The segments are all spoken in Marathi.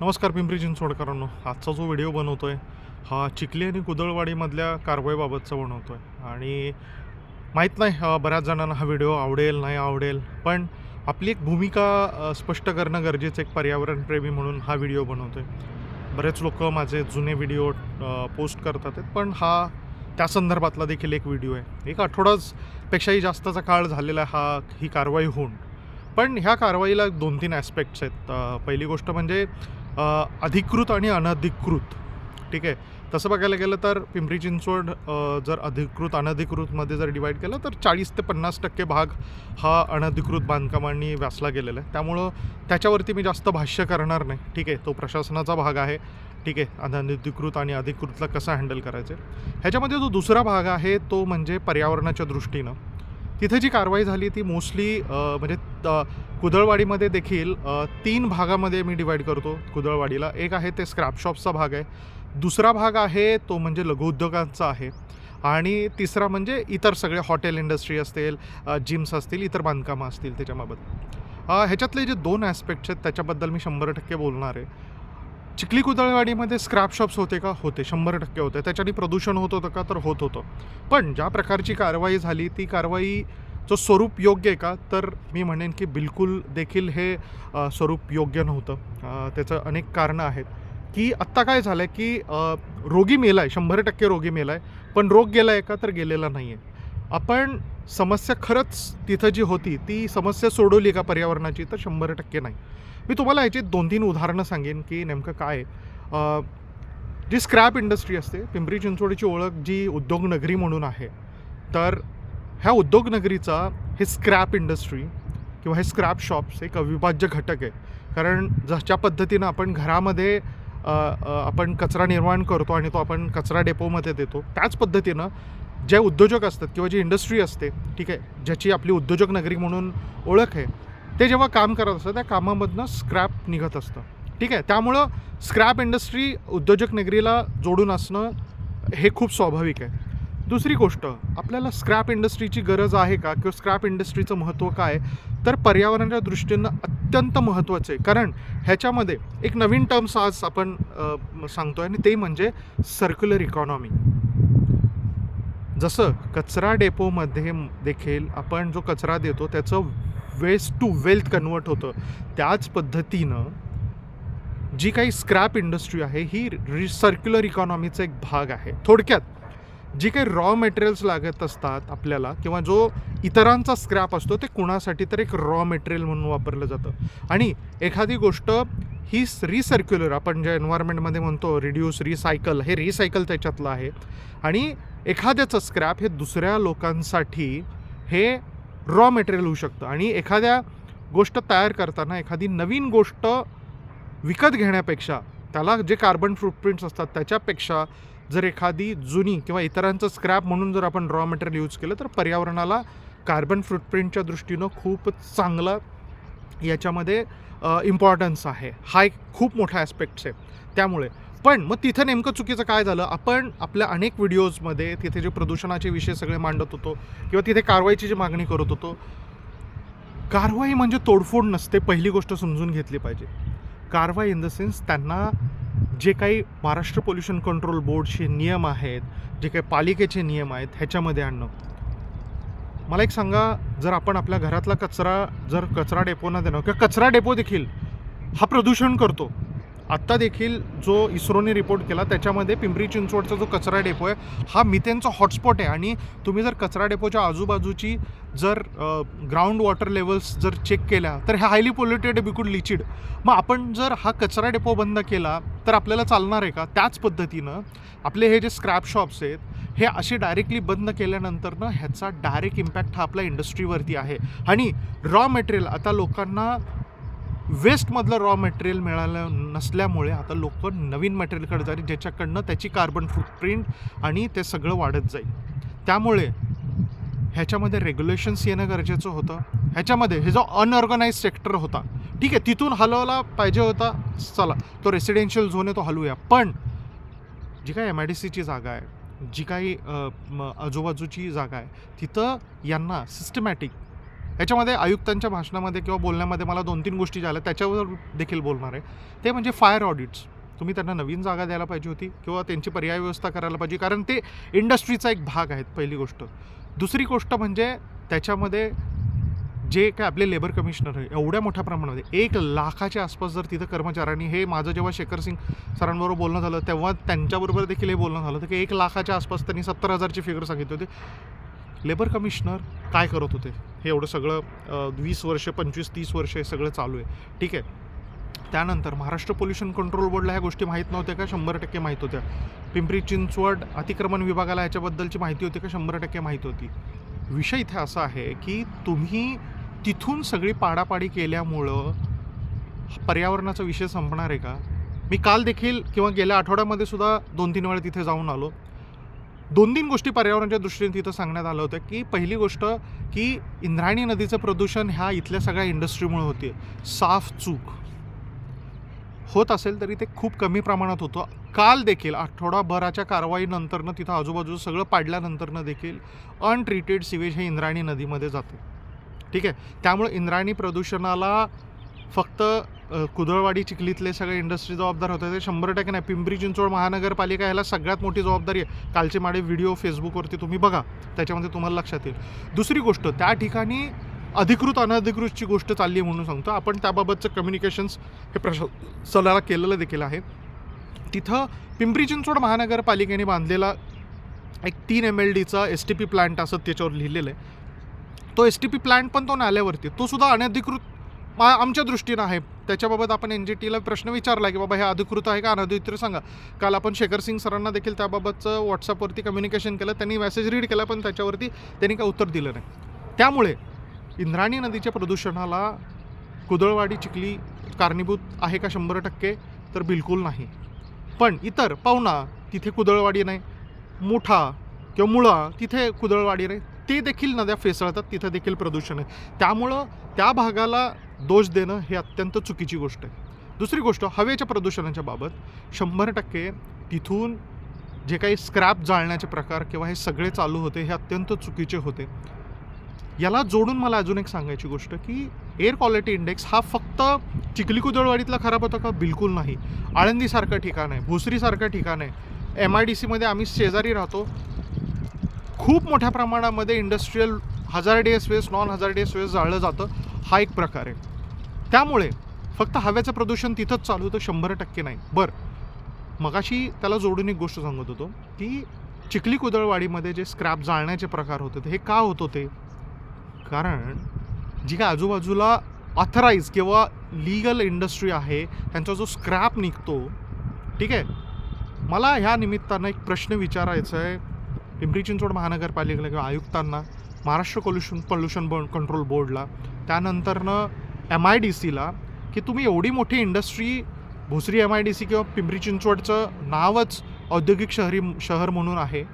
नमस्कार पिंपरी चिंचवडकरांनो. आजचा जो व्हिडिओ बनवतो आहे हा चिखली आणि कुदळवाडीमधल्या कारवाईबाबतचा बनवतो आहे आणि माहीत नाही बऱ्याच जणांना हा व्हिडिओ आवडेल नाही आवडेल पण आपली एक भूमिका स्पष्ट करणं गरजेचं एक पर्यावरणप्रेमी म्हणून हा व्हिडिओ बनवतो आहे बरेच लोक माझे जुने व्हिडिओ पोस्ट करतात आहेत पण हा त्या संदर्भातला देखील एक व्हिडिओ आहे. एक आठवड्यापेक्षाही जास्तचा काळ झालेला हा ही कारवाई होऊन. पण ह्या कारवाईला दोन तीन ॲस्पेक्ट्स आहेत पहिली गोष्ट म्हणजे अधिकृत आणि अनधिकृत. ठीक आहे? तसं बघायला गेलं तर पिंपरी चिंचवड जर अधिकृत अनधिकृतमध्ये जर डिवाईड केलं तर चाळीस ते पन्नास टक्के भाग हा अनधिकृत बांधकामांनी व्यासला गेलेला आहे. त्यामुळं त्याच्यावरती मी जास्त भाष्य करणार नाही. ठीक आहे? तो प्रशासनाचा भाग आहे. ठीक आहे? अनधिकृत आणि अधिकृतला कसं हँडल करायचं? ह्याच्यामध्ये जो दुसरा भाग आहे तो म्हणजे पर्यावरणाच्या दृष्टीनं. तिथे जी कारवाई झाली ती मोस्टली म्हणजे कुदळवाडीमध्ये देखील तीन भागामध्ये मी डिवाईड करतो कुदळवाडीला. एक आहे ते स्क्रॅपशॉपचा भाग आहे. दुसरा भाग आहे तो म्हणजे लघुउद्योगांचा आहे. आणि तिसरा म्हणजे इतर सगळे हॉटेल इंडस्ट्री असतील जिम्स असतील इतर बांधकामं असतील त्याच्याबाबत. ह्याच्यातले जे दोन ॲस्पेक्ट्स आहेत त्याच्याबद्दल मी शंभर टक्के बोलणार आहे. चिखली कुदळवाडीमध्ये स्क्रॅप शॉप्स होते का? होते. शंभर टक्के होते. त्याच्याने प्रदूषण होत होतं का? तर होत होतं. पण ज्या प्रकारची कारवाई झाली ती कारवाई जो स्वरूप योग्य आहे का? तर मी म्हणेन की बिलकुल देखील हे स्वरूप योग्य नव्हतं. त्याचं अनेक कारणं आहेत. की आत्ता काय झालं आहे की रोगी मेला आहे शंभर टक्के रोगी मेला आहे पण रोग गेला आहे का? तर गेलेला नाही आहे आपण समस्या खरंच तिथं जी होती ती समस्या सोडवली का पर्यावरणाची? तर शंभर टक्के नाही. मी तुम्हाला याची दोन तीन उदाहरणं सांगेन की नेमकं काय आहे. जी स्क्रॅप इंडस्ट्री असते पिंपरी चिंचवडीची ओळख जी उद्योगनगरी म्हणून आहे तर ह्या उद्योगनगरीचा हे स्क्रॅप इंडस्ट्री किंवा हे स्क्रॅप शॉप्स एक अविभाज्य घटक आहे कारण जशा पद्धतीनं आपण घरामध्ये आपण कचरा निर्माण करतो आणि तो आपण कचरा डेपोमध्ये देतो त्याच पद्धतीनं जे उद्योजक असतात किंवा जी इंडस्ट्री असते ठीक आहे ज्याची आपली उद्योजक नगरी म्हणून ओळख आहे ते जेव्हा काम करत असतं त्या कामामधनं स्क्रॅप निघत असतं. ठीक आहे? त्यामुळं स्क्रॅप इंडस्ट्री उद्योजक नगरीला जोडून असणं हे खूप स्वाभाविक आहे. दुसरी गोष्ट आपल्याला स्क्रॅप इंडस्ट्रीची गरज आहे का? किंवा स्क्रॅप इंडस्ट्रीचं महत्त्व काय? तर पर्यावरणाच्या दृष्टीनं अत्यंत महत्त्वाचं आहे. कारण ह्याच्यामध्ये एक नवीन टर्म्स आज आपण सांगतो सांगतोय आणि ते म्हणजे सर्क्युलर इकॉनॉमी जसं कचरा डेपोमध्ये देखील आपण जो कचरा देतो त्याचं वेस्ट टू वेल्थ कन्वर्ट होतं. त्याच पद्धतीनं जी काही स्क्रॅप इंडस्ट्री आहे ही रिसर्क्युलर इकॉनॉमीचा एक भाग आहे. थोडक्यात जी काही रॉ मटेरियल्स लागत असतात आपल्याला किंवा जो इतरांचा स्क्रॅप असतो ते कुणासाठी तर एक रॉ मटेरियल म्हणून वापरलं जातं. आणि एखादी गोष्ट ही रिसर्क्युलर आपण जे एन्व्हायरमेंटमध्ये म्हणतो रिड्यूस रिसायकल हे रिसायकल त्याच्यातलं आहे. आणि एखाद्याचं स्क्रॅप हे दुसऱ्या लोकांसाठी हे रॉ मटेरियल होऊ शकतं. आणि एखाद्या गोष्ट तयार करताना एखादी नवीन गोष्ट विकत घेण्यापेक्षा त्याला जे कार्बन फुटप्रिंट्स असतात त्याच्यापेक्षा जर एखादी जुनी किंवा इतरांचं स्क्रॅप म्हणून जर आपण रॉ मटेरियल यूज केलं तर पर्यावरणाला कार्बन फुटप्रिंटच्या दृष्टीनं खूप चांगलं याच्यामध्ये इम्पॉर्टन्स आहे. हा एक खूप मोठा ॲस्पेक्ट्स आहे. त्यामुळे पण मग तिथं नेमकं चुकीचं काय झालं? आपण आपल्या अनेक व्हिडिओजमध्ये तिथे जे प्रदूषणाचे विषय सगळे मांडत होतो किंवा तिथे कारवाईची जी मागणी करत होतो कारवाई म्हणजे तोडफोड नसते पहिली गोष्ट समजून घेतली पाहिजे. कारवाई इन द सेन्स त्यांना जे काही महाराष्ट्र पोल्युशन कंट्रोल बोर्डचे नियम आहेत जे काही पालिकेचे नियम आहेत ह्याच्यामध्ये आणणं. मला एक सांगा जर आपण आपल्या घरातला कचरा जर कचरा डेपोना देणं किंवा कचरा डेपो देखील हा प्रदूषण करतो आत्ता देखील जो इस्रोने रिपोर्ट केला त्याच्यामध्ये पिंपरी चिंचवडचा जो कचरा डेपो आहे हा मिथेनचा हॉटस्पॉट आहे. आणि तुम्ही जर कचरा डेपोच्या आजूबाजूची जर ग्राउंड वॉटर लेवल्स जर चेक केल्या तर ह्या हायली पोल्युटेड बिकूड लिचिड. मग आपण जर हा कचरा डेपो बंद केला तर आपल्याला चालणार आहे का? त्याच पद्धतीनं आपले हे जे स्क्रॅप शॉप्स आहेत हे असे डायरेक्टली बंद केल्यानंतरनं ह्याचा डायरेक्ट इम्पॅक्ट हा आपल्या इंडस्ट्रीवरती आहे. आणि रॉ मटेरियल आता लोकांना वेस्टमधलं रॉ मटेरियल मिळालं नसल्यामुळे आता लोक नवीन मटेरियलकडे जाईल ज्याच्याकडनं त्याची कार्बन फुटप्रिंट आणि ते सगळं वाढत जाईल. त्यामुळे ह्याच्यामध्ये रेग्युलेशन्स येणं गरजेचं होतं. ह्याच्यामध्ये हे जो अनऑर्गनाइज सेक्टर होता ठीक आहे तिथून हलवला पाहिजे होता चला तो रेसिडेन्शियल झोन आहे तो हलवूया. पण जी काय एम आय डी सीची जागा आहे जी काही म, आजूबाजूची जागा आहे तिथं यांना सिस्टमॅटिक याच्यामध्ये आयुक्तांच्या भाषणामध्ये किंवा बोलण्यामध्ये मला दोन तीन गोष्टी ज्या आल्या त्याच्यावर देखील बोलणार आहे. ते म्हणजे फायर ऑडिट्स तुम्ही त्यांना नवीन जागा द्यायला पाहिजे होती किंवा त्यांची पर्याय व्यवस्था करायला पाहिजे कारण ते इंडस्ट्रीचा एक भाग आहेत पहिली गोष्ट. दुसरी गोष्ट म्हणजे त्याच्यामध्ये जे काय आपले लेबर कमिशनर आहे एवढ्या मोठ्या प्रमाणामध्ये एक लाखाच्या आसपास जर तिथं कर्मचाऱ्यांनी हे माझं जेव्हा शेखर सिंग सरांबरोबर बोलणं झालं तेव्हा त्यांच्याबरोबर देखील हे बोलणं झालं होतं की एक लाखाच्या आसपास त्यांनी सत्तर हजारची फिगर सांगितली होती. लेबर कमिशनर काय करत होते? हे एवढं सगळं वीस वर्ष पंचवीस तीस वर्ष हे सगळं चालू आहे. ठीक आहे. त्यानंतर महाराष्ट्र पोल्युशन कंट्रोल बोर्डला ह्या गोष्टी माहीत नव्हत्या का? शंभर टक्के माहीत होत्या. पिंपरी चिंचवड अतिक्रमण विभागाला ह्याच्याबद्दलची माहिती होती का? शंभर टक्के माहीत होती. विषय इथे असा आहे की तुम्ही तिथून सगळी पाडापाडी केल्यामुळं पर्यावरणाचा विषय संपणार आहे का? मी काल देखील किंवा गेल्या आठवड्यामध्ये सुद्धा दोन तीन वेळा तिथे जाऊन आलो. दोन तीन गोष्टी पर्यावरणाच्या दृष्टीने तिथं सांगण्यात आलं होतं की पहिली गोष्ट की इंद्रायणी नदीचं प्रदूषण ह्या इथल्या सगळ्या इंडस्ट्रीमुळे होते. साफ चूक. होत असेल तरी ते खूप कमी प्रमाणात होतं. काल देखील आठवडाभराच्या कारवाईनंतरनं तिथं आजूबाजूचं सगळं पाडल्यानंतरनं देखील अनट्रीटेड सिवेज हे इंद्रायणी नदीमध्ये जाते. ठीक आहे? त्यामुळे इंद्रायणी प्रदूषणाला फक्त कुदळवाडी चिखलीतले सगळे इंडस्ट्री जबाबदार होते. ते शंभर टक्के नाही. पिंपरी चिंचवड महानगरपालिका ह्याला सगळ्यात मोठी जबाबदारी आहे. कालचे माडे व्हिडिओ फेसबुकवरती तुम्ही बघा. त्याच्यामध्ये तुम्हाला लक्षात येईल. दुसरी गोष्ट त्या ठिकाणी अधिकृत अनधिकृतची गोष्ट चालली आहे म्हणून सांगतो. आपण त्याबाबतचं कम्युनिकेशन्स हे प्रशासनाला केलेलं देखील आहे. तिथं पिंपरी चिंचवड महानगरपालिकेने बांधलेला एक तीन एम एल डीचा एस टी पी प्लांट असं त्याच्यावर लिहिलेलं आहे. तो एस टी पी प्लांट पण तो नाल्यावरती तो सुद्धा अनधिकृत आमच्या दृष्टीनं आहे. त्याच्याबाबत आपण एन जी टीला प्रश्न विचारला की बाबा हे अधिकृत आहे का? अनधिकृत सांगा. काल आपण शेखर सिंग सरांना देखील त्याबाबतचं व्हॉट्सअपवरती कम्युनिकेशन केलं. त्यांनी मेसेज रीड केला पण त्याच्यावरती त्यांनी काय उत्तर दिलं नाही. त्यामुळे इंद्राणी नदीच्या प्रदूषणाला कुदळवाडी चिखली कारणीभूत आहे का शंभर टक्के? तर बिलकुल नाही. पण इतर पाहुणा तिथे कुदळवाडी नाही. मोठा किंवा मुळा तिथे कुदळवाडी नाही. ते देखील नद्या फेसळतात तिथं देखील प्रदूषण आहे. त्यामुळं त्या भागाला दोष देणं हे अत्यंत चुकीची गोष्ट आहे. दुसरी गोष्ट हवेच्या प्रदूषणाच्या बाबत शंभर टक्के तिथून जे काही स्क्रॅप जाळण्याचे प्रकार किंवा हे सगळे चालू होते हे अत्यंत चुकीचे होते. याला जोडून मला अजून एक सांगायची गोष्ट की एअर क्वालिटी इंडेक्स हा फक्त चिखली कुदळवाडीतला खराब होता का? बिलकुल नाही. आळंदीसारखं ठिकाण आहे भोसरीसारखं ठिकाण आहे. एम आय डी सीमध्ये आम्ही शेजारी राहतो. खूप मोठ्या प्रमाणामध्ये industrial hazardous waste non hazardous waste जाळलं जातं. हा एक प्रकार आहे. त्यामुळे फक्त हव्याचं प्रदूषण तिथंच चालू होतं शंभर टक्के नाही. बरं. मगाशी त्याला जोडून एक गोष्ट सांगत होतो की चिखली कुदळवाडीमध्ये जे स्क्रॅप जाळण्याचे प्रकार होते हे का होत होते? कारण जी काय आजूबाजूला ऑथराईज किंवा लिगल इंडस्ट्री आहे त्यांचा जो स्क्रॅप निघतो ठीक आहे? मला ह्या निमित्तानं एक प्रश्न विचारायचा आहे. पिंपरी चिंचवड महानगरपालिकेला किंवा आयुक्तांना Maharashtra pollution pollution board control बोर्डला त्यानंतरनं एम आय डी सीला की तुम्ही एवढी मोठी industry Bhosari M I D C किंवा पिंपरी चिंचवडचं नावच औद्योगिक शहरी शहर म्हणून आहे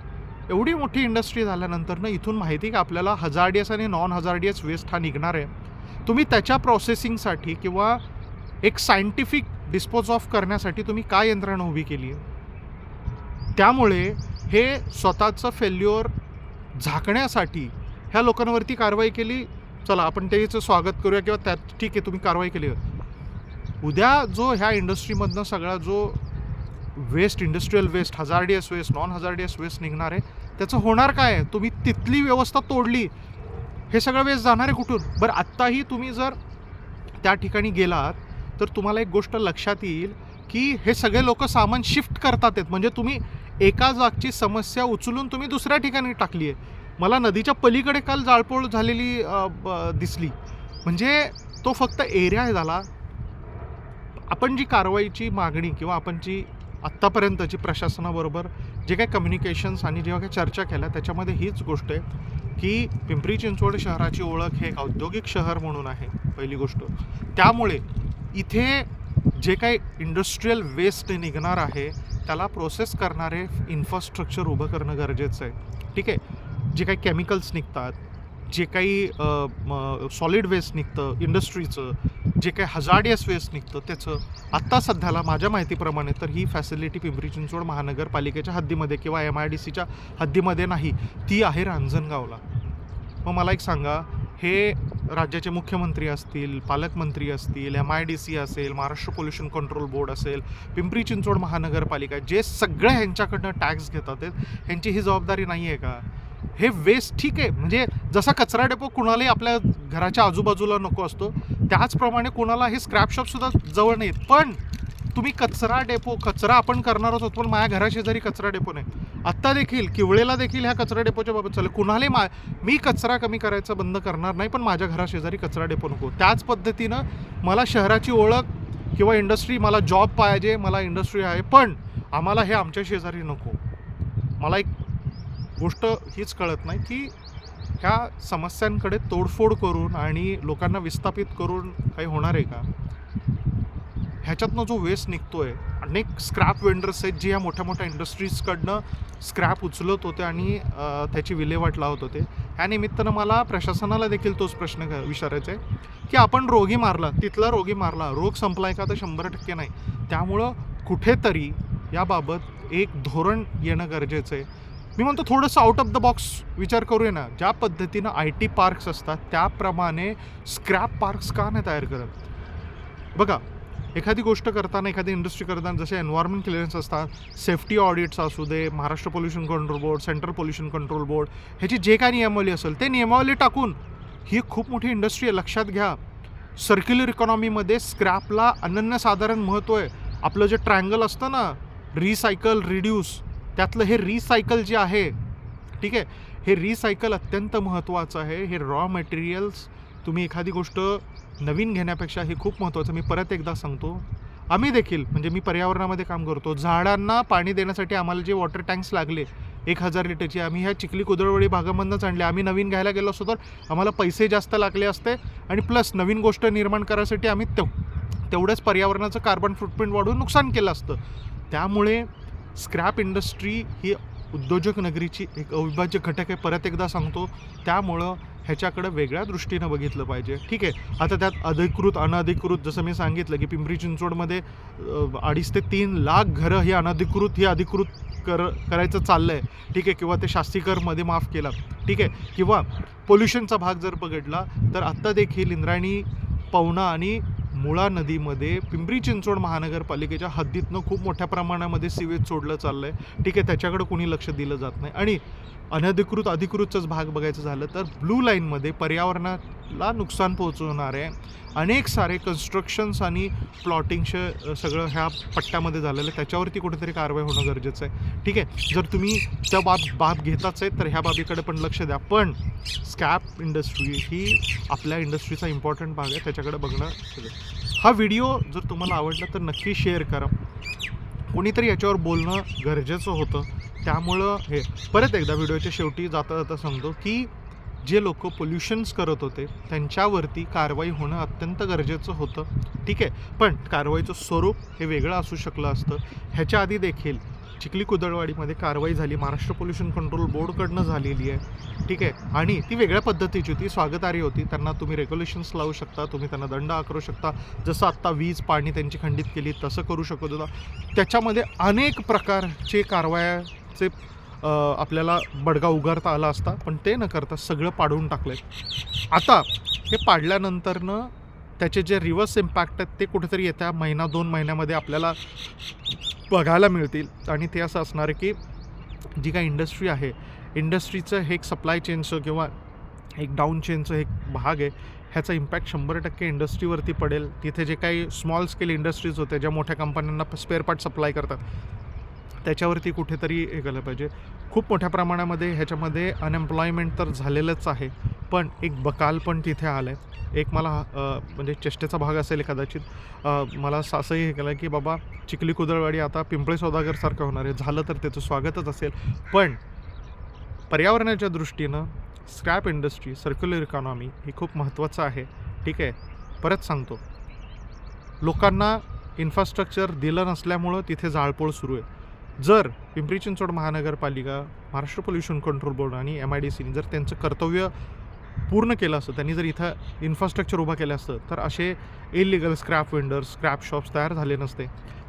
एवढी मोठी इंडस्ट्री झाल्यानंतरनं इथून माहिती का आपल्याला हजारडियस आणि नॉन हजारडियस वेस्ट हा निघणार आहे. तुम्ही त्याच्या प्रोसेसिंगसाठी किंवा एक सायंटिफिक डिस्पोज ऑफ करण्यासाठी तुम्ही काय यंत्रणा उभी केली आहे त्यामुळे हे स्वतःचं फेल्युअर झाकण्यासाठी ह्या लोकांवरती कारवाई केली. चला आपण त्याचं स्वागत करूया किंवा त्यात ठीक आहे तुम्ही कारवाई केली. उद्या जो ह्या इंडस्ट्रीमधनं सगळा जो waste industrial waste hazardous waste non hazardous waste निघणार आहे त्याचं होणार काय तुम्ही तिथली व्यवस्था तोडली हे सगळं वेस्ट जाणार आहे कुठून? बरं आत्ताही तुम्ही जर त्या ठिकाणी गेलात तर तुम्हाला एक गोष्ट लक्षात येईल की हे सगळे लोक सामान शिफ्ट करतात आहेत. म्हणजे तुम्ही एका जागची समस्या उचलून तुम्ही दुसऱ्या ठिकाणी टाकली आहे मला नदीच्या पलीकडे काल जाळपोळ झालेली ब- दिसली. म्हणजे तो फक्त एरिया झाला. आपण जी कारवाईची मागणी किंवा आपण जी आत्तापर्यंतची प्रशासनाबरोबर जे काही कम्युनिकेशन्स आणि जेव्हा काही चर्चा केल्या त्याच्यामध्ये हीच गोष्ट आहे की पिंपरी चिंचवड शहराची ओळख हे एक औद्योगिक शहर म्हणून आहे पहिली गोष्ट. त्यामुळे इथे जे काही इंडस्ट्रीयल वेस्ट निघणार आहे त्याला प्रोसेस करणारे इन्फ्रास्ट्रक्चर उभं करणं गरजेचं आहे. ठीक आहे? जे काही केमिकल्स निघतात जे काही सॉलिड वेस्ट निघतं इंडस्ट्रीचं जे काही हजार्डियस वेस्ट निघतं त्याचं आत्ता सध्याला माझ्या माहितीप्रमाणे तर ही फॅसिलिटी पिंपरी चिंचवड महानगरपालिकेच्या हद्दीमध्ये किंवा एम आय डी सीच्या हद्दीमध्ये नाही. ती आहे रांजणगावला. मग मला एक सांगा हे राज्याचे मुख्यमंत्री असतील पालकमंत्री असतील एम आय डी सी असेल महाराष्ट्र पोल्युशन कंट्रोल बोर्ड असेल पिंपरी चिंचवड महानगरपालिका जे सगळ्या ह्यांच्याकडनं टॅक्स घेतात आहेत, ह्यांची ही जबाबदारी नाही आहे का? हे वेस्ट ठीक आहे. म्हणजे जसा कचरा डेपो कुणालाही आपल्या घराच्या आजूबाजूला नको असतो त्याचप्रमाणे कुणाला हे स्क्रॅप शॉपसुद्धा जवळ नाहीत. पण तुम्ही कचरा डेपो कचरा आपण करणारच होतो पण माझ्या घराशेजारी कचरा डेपो नाही. आत्ता देखील किवळेला देखील ह्या कचरा डेपोच्या बाबत चाललं कुणालाही मा मी कचरा कमी करायचा बंद करणार नाही पण माझ्या घराशेजारी कचरा डेपो नको. त्याच पद्धतीनं मला शहराची ओळख किंवा इंडस्ट्री मला जॉब पाहिजे मला इंडस्ट्री आहे पण आम्हाला हे आमच्या शेजारी नको. मला एक गोष्ट हीच कळत नाही की ह्या समस्यांकडे तोडफोड करून आणि लोकांना विस्थापित करून काही होणार आहे का? ह्याच्यातनं जो वेस्ट आहे अनेक स्क्रॅप वेंडर्स आहेत जे या मोठ्या मोठ्या इंडस्ट्रीजकडनं स्क्रॅप उचलत होते आणि त्याची विल्हेवाट लावत होते. ह्या निमित्तानं मला प्रशासनाला देखील तोच प्रश्न विचारायचा आहे की आपण रोगी मारला तिथला रोगी मारला रोग संपलाय का तर शंभर टक्के नाही. त्यामुळं कुठेतरी याबाबत एक धोरण येणं गरजेचं आहे. मी म्हणतो थोडंसं आउट ऑफ द बॉक्स विचार करूया ना ज्या पद्धतीनं आय टी पार्क्स असतात त्याप्रमाणे स्क्रॅप पार्क्स का नाही तयार करत? बघा एखादी गोष्ट करताना एखादी इंडस्ट्री करताना जसे एन्व्हायरमेंट क्लिअरन्स असतात सेफ्टी ऑडिट्स असू दे Maharashtra pollution control board central pollution control board ह्याची जे काय नियमावली असेल ते नियमावली टाकून ही खूप मोठी इंडस्ट्री आहे लक्षात घ्या. सर्क्युलर इकॉनॉमीमध्ये स्क्रॅपला अनन्यसाधारण महत्त्व आहे. आपलं जे ट्रँगल असतं ना रिसायकल रिड्यूस त्यातलं हे रिसायकल जे आहे ठीक आहे हे रिसायकल अत्यंत महत्त्वाचं आहे. हे रॉ मटेरियल्स तुम्ही एखादी गोष्ट नवीन घेण्यापेक्षा हे खूप महत्त्वाचं मी परत एकदा सांगतो आम्ही देखील म्हणजे मी पर्यावरणामध्ये काम करतो झाडांना पाणी देण्यासाठी आम्हाला जे वॉटर टँक्स लागले एक हजार लिटरची आम्ही ह्या चिखली कुदळवडी भागामधनंच आणले. आम्ही नवीन घ्यायला गेलो असतो तर आम्हाला पैसे जास्त लागले असते आणि प्लस नवीन गोष्ट निर्माण करायसाठी आम्ही तेव तेवढंच पर्यावरणाचं कार्बन फुटप्रिंट वाढवून नुकसान केलं असतं. त्यामुळे स्क्रॅप इंडस्ट्री ही उद्योजक नगरीची एक अविभाज्य घटक आहे. परत एकदा सांगतो त्यामुळं ह्याच्याकडं वेगळ्या दृष्टीनं बघितलं पाहिजे. ठीक आहे. आता त्यात अधिकृत अनधिकृत जसं मी सांगितलं की पिंपरी चिंचवडमध्ये अडीच ते तीन लाख घरं ही अनधिकृत ही अधिकृत कर करायचं चाललं आहे ठीक आहे. किंवा ते शास्तीकरमध्ये माफ केलं. ठीक आहे. किंवा पोल्युशनचा भाग जर बघितला तर आत्ता देखील इंद्रायणी पवना आणि मुळा नदीमध्ये पिंपरी चिंचवड महानगरपालिकेच्या हद्दीतनं खूप मोठ्या प्रमाणामध्ये सिवेज सोडलं चाललं आहे ठीक आहे त्याच्याकडे कोणी लक्ष दिलं जात नाही. आणि अनधिकृत अधिकृतचाच भाग बघायचं झालं तर ब्लू लाईनमध्ये पर्यावरणात ला नुकसान पोहोचवणारे अनेक सारे कन्स्ट्रक्शन्स आणि प्लॉटिंगचं सगळं ह्या पट्ट्यामध्ये झालेलं आहे. त्याच्यावरती कुठेतरी कारवाई होणं गरजेचं आहे. ठीक आहे. जर तुम्ही त्या बाब बाब घेताच आहे तर ह्या बाबीकडे पण लक्ष द्या. पण स्कॅप इंडस्ट्री ही आपल्या इंडस्ट्रीचा इम्पॉर्टंट भाग आहे. त्याच्याकडे बघणं हा व्हिडिओ जर तुम्हाला आवडला तर नक्की शेअर करा. कोणीतरी याच्यावर बोलणं गरजेचं होतं. त्यामुळं हे. परत एकदा व्हिडिओच्या शेवटी जाता जाता सांगतो की जे लोक पोल्युशन्स करत होते त्यांच्यावरती कारवाई होणं अत्यंत गरजेचं होतं. ठीक आहे? पण कारवाईचं स्वरूप हे वेगळं असू शकलं असतं. ह्याच्या आधी देखील चिखली कुदळवाडीमध्ये कारवाई झाली महाराष्ट्र पोल्युशन कंट्रोल बोर्डकडनं झालेली आहे. ठीक आहे? आणि ती वेगळ्या पद्धतीची होती स्वागतार्ह होती. त्यांना तुम्ही रेग्युलेशन्स लावू शकता तुम्ही त्यांना दंड आकारू शकता. जसं आत्ता वीज पाणी त्यांची खंडित केली तसं करू शकत होता. त्याच्यामध्ये अनेक प्रकारचे कारवायाचे आपल्याला बडगा उगारता आला असता पण ते न करता सगळं पाडून टाकलं आहे आता हे पाडल्यानंतरनं त्याचे जे रिव्हर्स इम्पॅक्ट आहेत ते कुठेतरी येत्या महिना दोन महिन्यामध्ये आपल्याला बघायला मिळतील. आणि ते असं असणार आहे की जी काही इंडस्ट्री आहे इंडस्ट्रीचं हे एक सप्लाय चेनचं किंवा एक डाऊन चेनचं एक भाग आहे ह्याचा इम्पॅक्ट शंभर टक्के इंडस्ट्रीवरती पडेल. तिथे जे काही स्मॉल स्केल इंडस्ट्रीज होते ज्या मोठ्या कंपन्यांना स्पेअर पार्ट सप्लाय करतात त्याच्यावरती कुठेतरी हे केलं पाहिजे. खूप मोठ्या प्रमाणामध्ये ह्याच्यामध्ये अनएम्प्लॉयमेंट तर झालेलंच आहे पण एक बकाल पण तिथे आलं आहे एक मला म्हणजे चेष्टेचा भाग असेल कदाचित. मला सासही असंही हे केलं की बाबा चिखली कुदळवाडी आता पिंपळे सौदागरसारखं होणार आहे. झालं तर त्याचं स्वागतच असेल. पण पर्यावरणाच्या दृष्टीनं स्क्रॅप इंडस्ट्री सर्क्युलर इकॉनॉमी ही खूप महत्त्वाचं आहे. ठीक आहे? परत सांगतो. लोकांना इन्फ्रास्ट्रक्चर दिलं नसल्यामुळं तिथे जाळपोळ सुरू आहे. जर पिंपरी चिंचवड महानगरपालिका महाराष्ट्र पोल्युशन कंट्रोल बोर्ड आणि एम आय डी सीने जर त्यांचं कर्तव्य पूर्ण केलं असतं त्यांनी जर इथं इन्फ्रास्ट्रक्चर उभं केलं असतं तर असे illegal scrap vendors scrap shops तयार झाले नसते.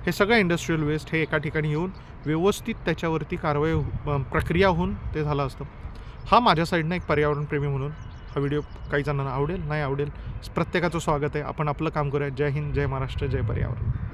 हे सगळं इंडस्ट्रीयल वेस्ट हे एका ठिकाणी येऊन व्यवस्थित त्याच्यावरती कारवाई हो, प्रक्रिया होऊन ते झालं असतं. हा माझ्या साईडनं एक पर्यावरणप्रेमी म्हणून हा व्हिडिओ काही जणांना आवडेल नाही आवडेल प्रत्येकाचं स्वागत आहे. आपण आपलं काम करूया. जय हिंद जय महाराष्ट्र जय पर्यावरण.